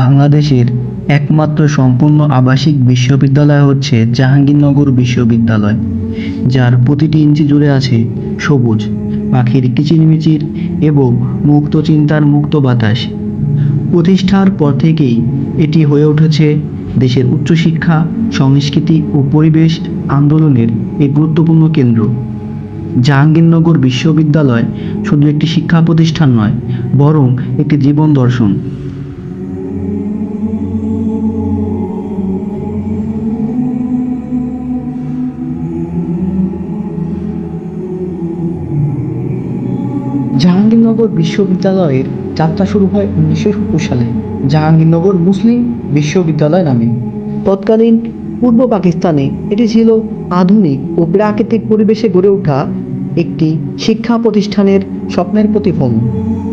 বাংলাদেশের একমাত্র সম্পূর্ণ আবাসিক বিশ্ববিদ্যালয় হচ্ছে জাহাঙ্গীরনগর বিশ্ববিদ্যালয়, যার প্রতিটি ইঞ্চি জুড়ে আছে সবুজ, পাখির কিচিরমিচির এবং মুক্ত চিন্তার মুক্ত বাতাস। প্রতিষ্ঠার পর থেকেই এটি হয়ে উঠেছে দেশের উচ্চশিক্ষা, সংস্কৃতি ও পরিবেশ আন্দোলনের এক গুরুত্বপূর্ণ কেন্দ্র। জাহাঙ্গীরনগর বিশ্ববিদ্যালয় শুধু একটি শিক্ষা প্রতিষ্ঠান নয়, বরং একটি জীবন দর্শন। জাহাঙ্গীরনগর বিশ্ববিদ্যালয়ের যাত্রা শুরু হয় উনিশশো সত্তর সালে। জাহাঙ্গীরনগর মুসলিম বিশ্ববিদ্যালয় নামে। তৎকালীন পূর্ব পাকিস্তানে এটি ছিল আধুনিক ও প্রাকৃতিক পরিবেশে গড়ে ওঠা একটি শিক্ষা প্রতিষ্ঠানের স্বপ্নের প্রতিফলন।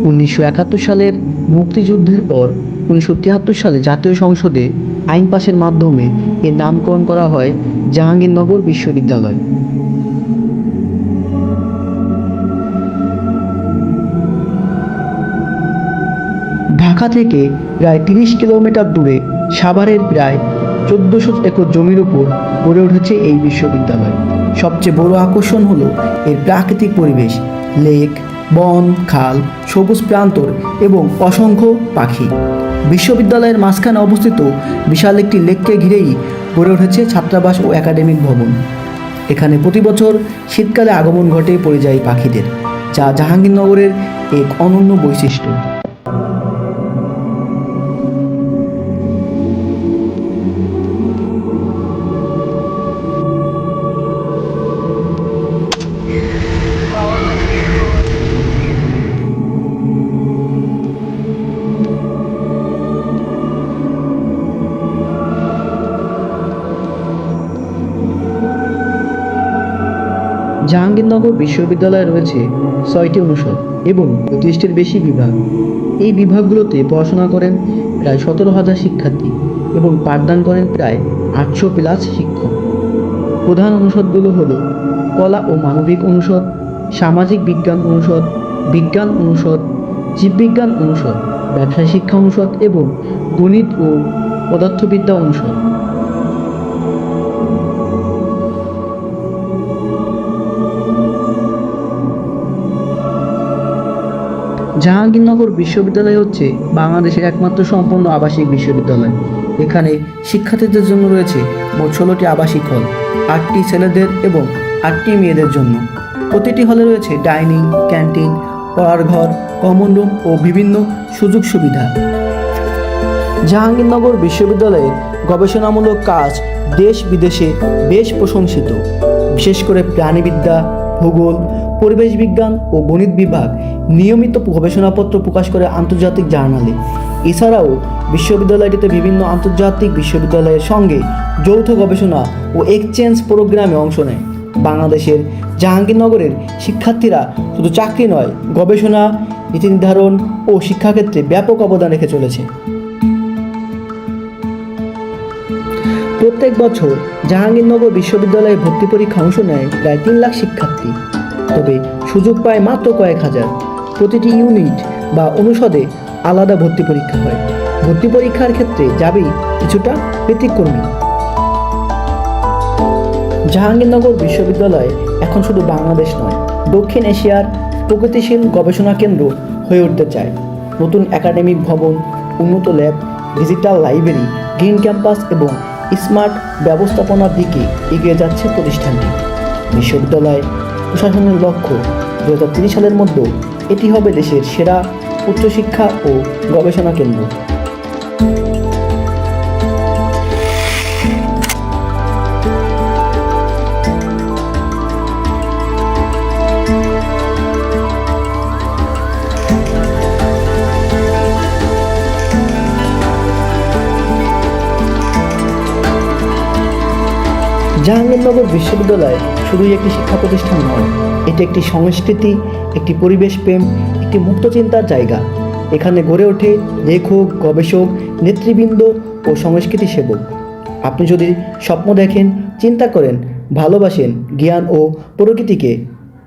উনিশশো একাত্তর সালের মুক্তিযুদ্ধের পর উনিশশো তিয়াত্তর সালে জাতীয় সংসদে আইন পাশের মাধ্যমে এর নামকরণ করা হয় জাহাঙ্গীরনগর বিশ্ববিদ্যালয়। ঢাকা থেকে প্রায় তিরিশ কিলোমিটার দূরে সাভারের প্রায় চোদ্দশো একর জমির উপর গড়ে উঠেছে এই বিশ্ববিদ্যালয়। সবচেয়ে বড় আকর্ষণ হলো এর প্রাকৃতিক পরিবেশ। লেক, বন, খাল, সবুজ প্রান্তর এবং অসংখ্য পাখি। বিশ্ববিদ্যালয়ের মাঝখানে অবস্থিত বিশাল একটি লেককে ঘিরেই গড়ে উঠেছে ছাত্রাবাস ও একাডেমিক ভবন। এখানে প্রতি বছর শীতকালে আগমন ঘটে পরিযায়ী পাখিদের, যা জাহাঙ্গীরনগরের এক অনন্য বৈশিষ্ট্য। জাহাঙ্গীরনগর বিশ্ববিদ্যালয়ে রয়েছে ছয়টি অনুষদ এবং পঁয়ত্রিশটির বেশি বিভাগ। এই বিভাগগুলোতে পড়াশোনা করেন প্রায় সতেরো হাজার শিক্ষার্থী এবং পাঠদান করেন প্রায় আটশো প্লাস শিক্ষক। প্রধান অনুষদগুলো হলো কলা ও মানবিক অনুষদ, সামাজিক বিজ্ঞান অনুষদ বিজ্ঞান অনুষদ, জীববিজ্ঞান অনুষদ, ব্যবসায় শিক্ষা অনুষদ এবং গণিত ও পদার্থবিদ্যা অনুষদ। জাহাঙ্গীরনগর বিশ্ববিদ্যালয় হচ্ছে বাংলাদেশের একমাত্র সম্পূর্ণ আবাসিক বিশ্ববিদ্যালয়। এখানে শিক্ষার্থীদের জন্য রয়েছে মোট ষোলোটি আবাসিক হল, আটটি ছেলেদের এবং আটটি মেয়েদের জন্য। প্রতিটি হলে রয়েছে ডাইনিং, ক্যান্টিন, পড়ার ঘর, কমন রুম ও বিভিন্ন সুযোগ সুবিধা। জাহাঙ্গীরনগর বিশ্ববিদ্যালয়ের গবেষণামূলক কাজ দেশ বিদেশে বেশ প্রশংসিত। বিশেষ করে প্রাণীবিদ্যা, ভূগোল পরিবেশ বিজ্ঞান ও গণিত বিভাগ নিয়মিত গবেষণাপত্র প্রকাশ করে আন্তর্জাতিক জার্নালে। এছাড়াও বিশ্ববিদ্যালয়টিতে বিভিন্ন আন্তর্জাতিক বিশ্ববিদ্যালয়ের সঙ্গে যৌথ গবেষণা ও এক্সচেঞ্জ প্রোগ্রামে অংশ নেয়। বাংলাদেশের জাহাঙ্গীরনগরের শিক্ষার্থীরা শুধু চাকরি নয়, গবেষণা, নীতি নির্ধারণ ও শিক্ষাক্ষেত্রে ব্যাপক অবদান রেখে চলেছে। প্রত্যেক বছর জাহাঙ্গীরনগর বিশ্ববিদ্যালয়ে ভর্তি পরীক্ষা অংশ নেয় প্রায় তিন লাখ শিক্ষার্থী। তবে সুযোগ পায় মাত্র কয়েক হাজার। প্রতিটি ইউনিট বা অনুষদে আলাদা ভর্তি পরীক্ষা হয়। ভর্তি পরীক্ষার ক্ষেত্রে যাবেই কিছুটা ব্যতিক্রমী। জাহাঙ্গীরনগর বিশ্ববিদ্যালয় এখন শুধু বাংলাদেশ নয়, দক্ষিণ এশিয়ার প্রগতিশীল গবেষণা কেন্দ্র হয়ে উঠতে চায়। নতুন একাডেমিক ভবন, উন্নত lab, digital library, green campus এবং স্মার্ট ব্যবস্থাপনার দিকে এগিয়ে যাচ্ছে প্রতিষ্ঠানটি। বিশ্ববিদ্যালয় প্রশাসনের লক্ষ্য দু হাজার সালের মধ্যে এটি হবে দেশের সেরা উচ্চশিক্ষা ও গবেষণা কেন্দ্র। জাহাঙ্গীরনগর বিশ্ববিদ্যালয় শুধুই একটি শিক্ষা প্রতিষ্ঠান নয়, এটি একটি সংস্কৃতি, একটি পরিবেশ প্রেম একটি মুক্ত চিন্তার জায়গা। এখানে গড়ে ওঠে লেখক, গবেষক, নেতৃবৃন্দ ও সংস্কৃতি সেবক। আপনি যদি স্বপ্ন দেখেন, চিন্তা করেন, ভালোবাসেন জ্ঞান ও প্রকৃতিকে,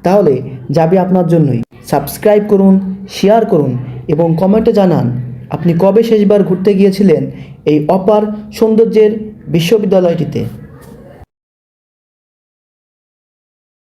তাহলে যাবে আপনার জন্যই। সাবস্ক্রাইব করুন, শেয়ার করুন এবং কমেন্টে জানান, আপনি কবে শেষবার ঘুরতে গিয়েছিলেন এই অপার সৌন্দর্যের বিশ্ববিদ্যালয়টিতে?